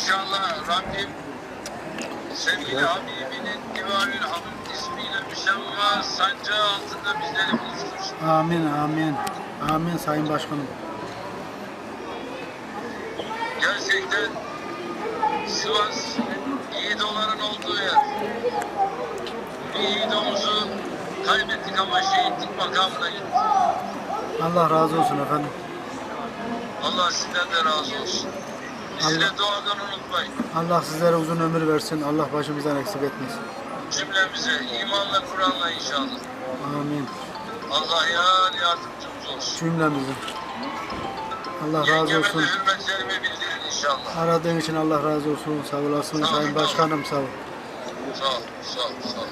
İnşallah Rabbim sevgili Habibinin Divanül Hamd ismiyle müşevva sancağı altında bizleri buluştursun. Amin, amin. Amin Sayın Başkanım. Gerçekten Sivas yiğidoların olduğu yer. Bir yiğidomuzu kaybettik ama şehitlik makamına gittik. Allah razı olsun efendim. Allah sizden de razı olsun. Bizi de duadan unutmayın. Allah sizlere uzun ömür versin. Allah başımızdan eksik etmesin. Cümlemize imanla Kur'an'la inşallah. Amin. Allah yar yardımcımız olsun. Cümlemizin. Allah razı olsun. hürmetlerimi bildirin inşallah. Aradığın için Allah razı olsun. Sağ olasın Sayın. Başkanım sağ ol. Sağ ol, sağ ol, sağ ol.